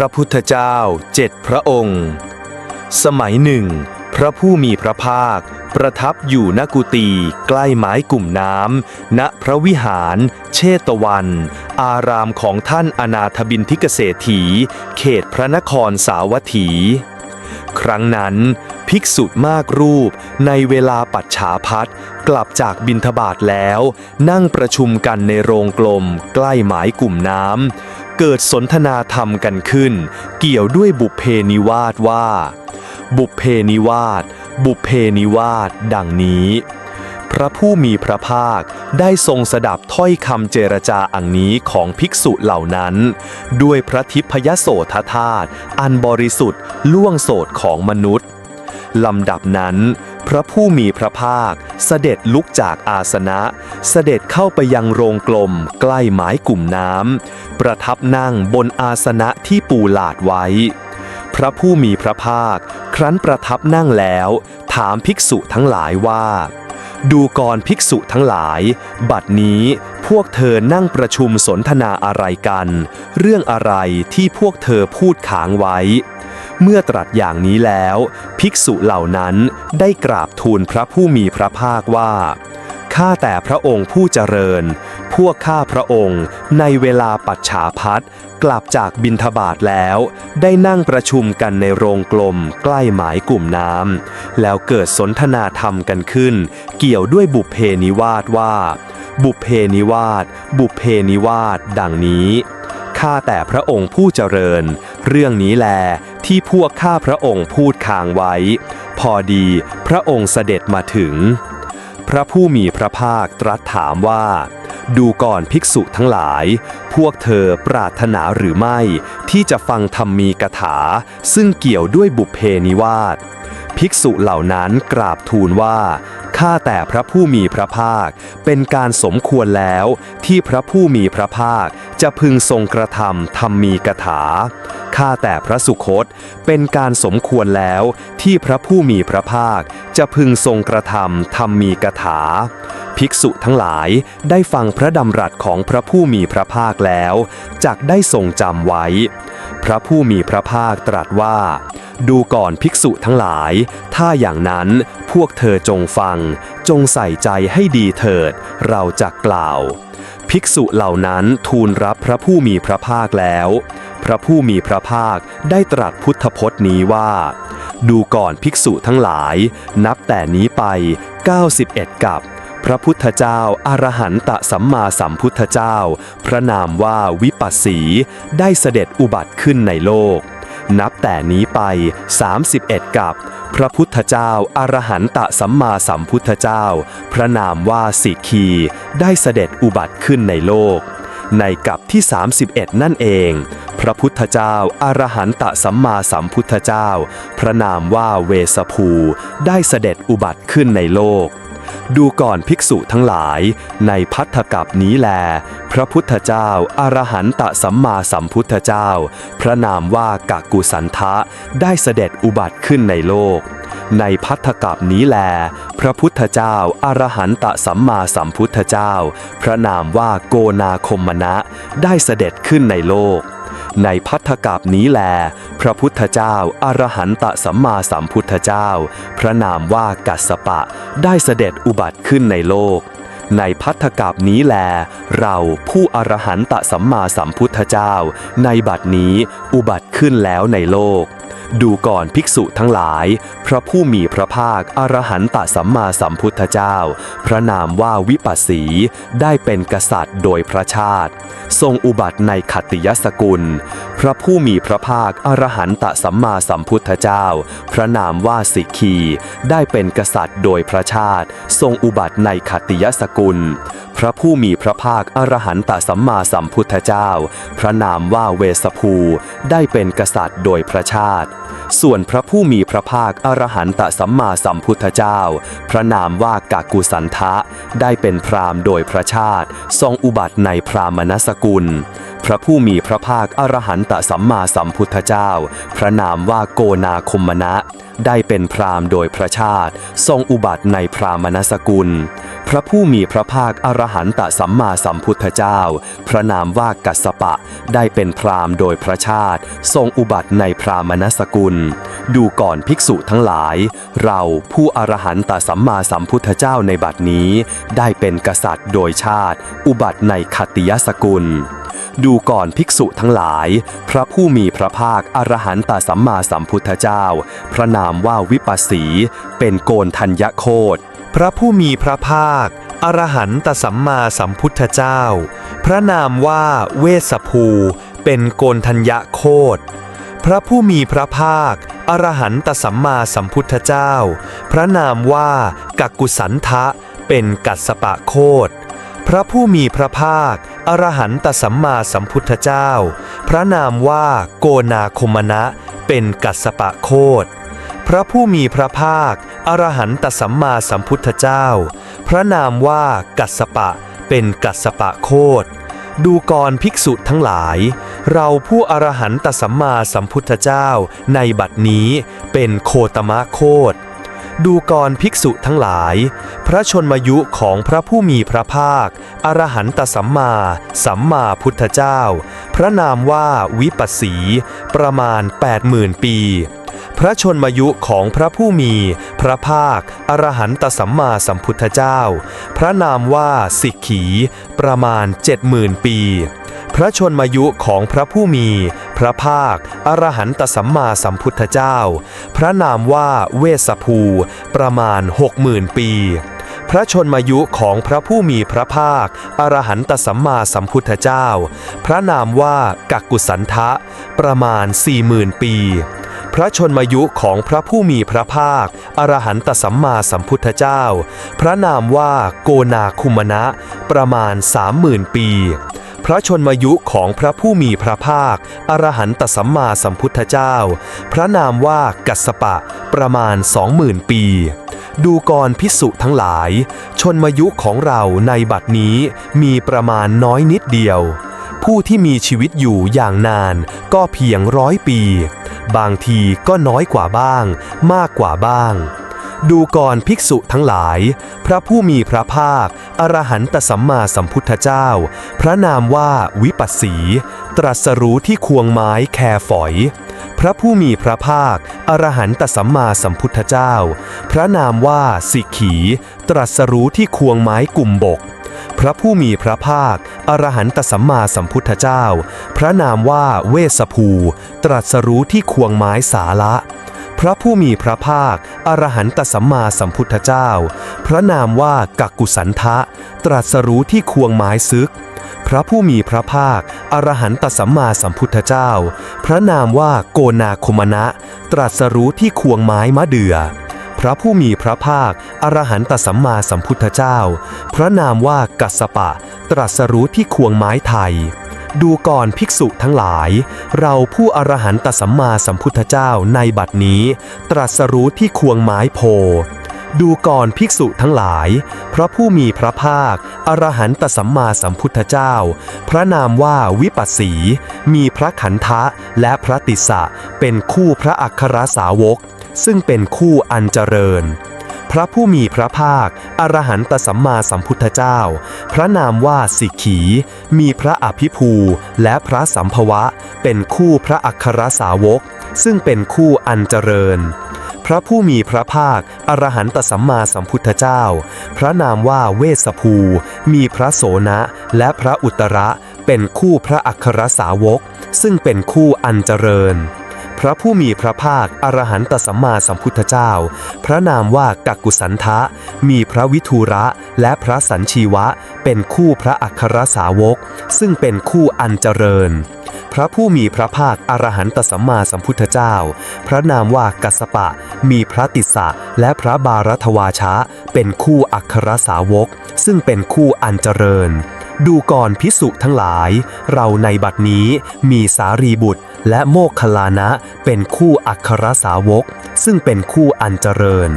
พระพุทธเจ้าเจ็ดพระองค์ สมัยหนึ่ง พระผู้มีพระภาค ประทับอยู่ณกุฏิใกล้ไม้กลุ่มน้ำณพระวิหาร เชตวัน อารามของท่านอนาถบินทิกเศรษฐี เขตพระนครสาวัตถี ครั้งนั้นภิกษุมากรูปในเวลาปัจฉาพัดกลับจากบินทบาทแล้ว นั่งประชุมกันในโรงกลมใกล้หมายกลุ่มน้ำ เกิดสนทนาธรรมกันขึ้น เกี่ยวด้วยบุพเพนิวาสว่า บุพเพนิวาสบุพเพนิวาสดังนี้ พระผู้มีพระภาคได้ทรงสดับถ้อยคำเจรจาอันนี้ของภิกษุเหล่านั้น ด้วยพระทิพยโสธธาตุอันบริสุทธิ์ล่วงโสดของมนุษย์ ลำดับนั้น พระผู้มีพระภาค เสด็จลุกจากอาสนะ เสด็จเข้าไปยังโรงกลมใกล้หมายกลุ่มน้ำประทับนั่งบนอาสนะที่ปูหลาดไว้ พระผู้มีพระภาค ครั้นประทับนั่งแล้ว ถามภิกษุทั้งหลายว่า ดูกรภิกษุทั้งหลาย บัดนี้พวกเธอนั่งประชุมสนทนาอะไรกัน เรื่องอะไรที่พวกเธอพูดขางไว้ เมื่อตรัสอย่างนี้แล้ว ภิกษุเหล่านั้นได้กราบทูลพระผู้มีพระภาคว่าข้าแต่พระองค์ผู้เจริญ พวกข้าพระองค์ในเวลาปัจฉาพัดกลับจากบินทบาทแล้ว ได้นั่งประชุมกันในโรงกลมใกล้หมายกลุ่มน้ำแล้วเกิดสนทนาธรรมกันขึ้น เกี่ยวด้วยบุพเพนิวาสว่า บุพเพนิวาสบุพเพนิวาสดังนี้ ข้าแต่พระองค์ผู้เจริญ เรื่องนี้แลที่พวกข้าพระองค์พูดค้างไว้ พอดีพระองค์เสด็จมาถึง พระผู้มีพระภาคตรัสถามว่า ดูก่อนภิกษุทั้งหลาย พวกเธอปรารถนาหรือไม่ ที่จะฟังธรรมมีกถา ซึ่งเกี่ยวด้วยบุพเพนิวาส ภิกษุเหล่านั้นกราบทูลว่า ข้าแต่พระผู้มีพระภาค เป็นการสมควรแล้วที่พระผู้มีพระภาคจะพึงทรงกระทำธรรมมีกถา ข้าแต่พระสุคต เป็นการสมควรแล้วที่พระผู้มีพระภาคจะพึงทรงกระทำธรรมมีกถา ภิกษุทั้งหลายได้ฟังพระดำรัสของพระผู้มีพระภาคแล้วจักได้ทรงจำไว้ พระผู้มีพระภาคตรัสว่า ดูก่อนภิกษุทั้งหลาย ถ้าอย่างนั้นพวกเธอจงฟัง จงใส่ใจให้ดีเถิด เราจะกล่าว ภิกษุเหล่านั้นทูลรับพระผู้มีพระภาคแล้ว พระผู้มีพระภาคได้ตรัสพุทธพจน์นี้ว่า ดูก่อนภิกษุทั้งหลาย นับแต่นี้ไป 91 กับพระพุทธเจ้าอารหันตสัมมาสัมพุทธเจ้า พระนามว่าวิปัสสี ได้เสด็จอุบัติขึ้นในโลก นับแต่นี้ไป 31 กับ พระพุทธเจ้าอารหันตสัมมาสัมพุทธเจ้า พระนามว่าสิกี ได้เสด็จอุบัติขึ้นในโลก ในกับที่ 31 นั่นเอง พระพุทธเจ้าอารหันตสัมมาสัมพุทธเจ้า พระนามว่าเวสภู ได้เสด็จอุบัติขึ้นในโลก ดูก่อนภิกษุทั้งหลาย ในพัทธกับนี้แล พระพุทธเจ้าอารหันตสัมมาสัมพุทธเจ้า พระนามว่ากากุสันทะได้เสด็จอุบัติขึ้นในโลก ในพัทธกับนี้แล พระพุทธเจ้าอารหันตสัมมาสัมพุทธเจ้า พระนามว่าโกนาคมมณะได้เสด็จขึ้นในโลก ในพัทธกาบนี้แล พระพุทธเจ้าอารหันตสัมมาสัมพุทธเจ้า พระนามว่ากัสสปะได้เสด็จอุบัติขึ้นในโลกในพัทธกาบนี้แล เราผู้อรหันตสัมมาสัมพุทธเจ้า ในบัดนี้อุบัติขึ้นแล้วในโลก ดูก่อนภิกษุทั้งหลาย พระผู้มีพระภาคอรหันตสัมมาสัมพุทธเจ้า พระนามว่าวิปัสสี ได้เป็นกษัตริย์โดยพระชาติ ทรงอุบัติในขัตติยสกุล พระผู้มีพระภาคอรหันตสัมมาสัมพุทธเจ้า พระนามว่าสิกขีได้เป็นกษัตริย์โดยพระชาติ ทรงอุบัติในขัตติยสกุล พระผู้มีพระภาคอรหันตสัมมาสัมพุทธเจ้า พระนามว่าเวสภูได้เป็นกษัตริย์โดยพระชาติ ส่วนพระผู้มีพระภาคอรหันตสัมมาสัมพุทธเจ้า พระนามว่ากากุสันทะ ได้เป็นพราหมณ์โดยพระชาติทรงอุบัติในพราหมณสกุล พระผู้มีพระภาคอรหันตสัมมาสัมพุทธเจ้า พระนามว่าโกนาคมมณะได้เป็นพราหมณ์โดยพระชาติ ทรงอุบัติในพราหมณสกุลพระผู้มีพระภาคอรหันตสัมมาสัมพุทธเจ้า พระนามว่ากัสปะได้เป็นพราหมณ์โดยพระชาติ ทรงอุบัติในพราหมณสกุล ดูก่อนภิกษุทั้งหลาย เราผู้อรหันตสัมมาสัมพุทธเจ้าในบัดนี้ ได้เป็นกษัตริย์โดยชาติ อุบัติในขัตติยสกุลดูก่อนภิกษุทั้งหลาย พระผู้มีพระภาคอรหันตสัมมาสัมพุทธเจ้า พระนามว่าวิปัสสี เป็นโกนทัญญโคต พระผู้มีพระภาค อรหันตสัมมาสัมพุทธเจ้า พระนามว่าเวสภู เป็นโกนทัญญโคตพระผู้มีพระภาค อรหันตสัมมาสัมพุทธเจ้า พระนามว่ากักกุสันทะ เป็นกัสสปะโคตพระผู้มีพระภาค อรหันตสัมมาสัมพุทธเจ้า พระนามว่าโกนาคมณะ เป็นกัสปะโคตพระผู้มีพระภาค อรหันตสัมมาสัมพุทธเจ้า พระนามว่ากัสสปะ เป็นกัสสปะโคตดูกรภิกษุทั้งหลาย เราผู้อรหันตสัมมาสัมพุทธเจ้าในบัดนี้เป็นโคตมะโคตดูกรภิกษุทั้งหลาย พระชนมายุของพระผู้มีพระภาค อรหันตสัมมา สัมมาพุทธเจ้า พระนามว่าวิปัสสี ประมาณ 80,000 ปี พระชนมายุของพระผู้มี พระภาค อรหันตสัมมาสัมพุทธเจ้า พระนามว่าสิกขี ประมาณ 70,000 ปี พระชนมายุของพระผู้มี พระภาค อรหันตสัมมาสัมพุทธเจ้า พระนามว่าเวสภู ประมาณ 60,000 ปีพระชนมายุของพระผู้มีพระภาค อรหันตสัมมาสัมพุทธเจ้า พระนามว่ากักกุสันทะ ประมาณ 40,000 ปี พระชนมายุของพระผู้มีพระภาค อรหันตสัมมาสัมพุทธเจ้า พระนามว่าโกนาคุมณะ ประมาณ30,000ปี พระชนมายุของพระผู้มีพระภาค อรหันตสัมมาสัมพุทธเจ้า พระนามว่ากัสสปะ ประมาณ20,000ปีดูกรพิสุทั้งหลาย ชนมายุของเราในบัดนี้มีประมาณน้อยนิดเดียว ผู้ที่มีชีวิตอยู่อย่างนานก็เพียงร้อยปี บางทีก็น้อยกว่าบ้าง มากกว่าบ้าง ดูก่อนภิกษุทั้งหลาย พระผู้มีพระภาค อรหันตสัมมาสัมพุทธเจ้า พระนามว่าวิปัสสี ตรัสรู้ที่ควงไม้แคฝอย พระผู้มีพระภาค อรหันตสัมมาสัมพุทธเจ้า พระนามว่าสิกขี ตรัสรู้ที่ควงไม้กลุ่มบกพระผู้มีพระภาค อรหันตสัมมาสัมพุทธเจ้า พระนามว่าเวสภู ตรัสรู้ที่ควงไม้สาละ พระผู้มีพระภาค อรหันตสัมมาสัมพุทธเจ้า พระนามว่ากักกุสันทะ ตรัสรู้ที่ควงไม้ซึก พระผู้มีพระภาค อรหันตสัมมาสัมพุทธเจ้า พระนามว่าโกนาคมณะ ตรัสรู้ที่ควงไม้มะเดื่อ ระผู้มีพระภาค อรหันตสัมมาสัมพุทธเจ้า พระนามว่ากัสสปะ ตรัสรู้ที่ควงไม้ไทย ดูก่อนภิกษุทั้งหลาย เราผู้อรหันตสัมมาสัมพุทธเจ้าในบัดนี้ ตรัสรู้ที่ควงไม้โพดูก่อนภิกษุทั้งหลาย พระผู้มีพระภาค อรหันตสัมมาสัมพุทธเจ้า พระนามว่าวิปัสสี มีพระขันธะและพระติสสะเป็นคู่พระอัครสาวก ซึ่งเป็นคู่อันเจริญ พระผู้มีพระภาค อรหันตสัมมาสัมพุทธเจ้า พระนามว่าสิกขี มีพระอภิภูและพระสัมภวะ เป็นคู่พระอัครสาวก ซึ่งเป็นคู่อันเจริญพระผู้มีพระภาค อรหันตสัมมาสัมพุทธเจ้า พระนามว่าเวสสภู มีพระโสนะ และพระอุตระ เป็นคู่พระอัครสาวก ซึ่งเป็นคู่อันเจริญ พระผู้มีพระภาคอรหันตสัมมาสัมพุทธเจ้า พระนามว่ากักกุสันทะ มีพระวิทูระและพระสัญชีวะ เป็นคู่พระอัครสาวก ซึ่งเป็นคู่อันเจริญ พระผู้มีพระภาคอรหันตสัมมาสัมพุทธเจ้า พระนามว่ากัสปะ มีพระติสสะและพระบารัทวาชะ เป็นคู่อัครสาวก ซึ่งเป็นคู่อันเจริญดูก่อนพิสุทั้งหลาย เราในบัดนี้มีสารีบุตร และโมคคัลลานะเป็นคู่อัครสาวก ซึ่งเป็นคู่อันเจริญ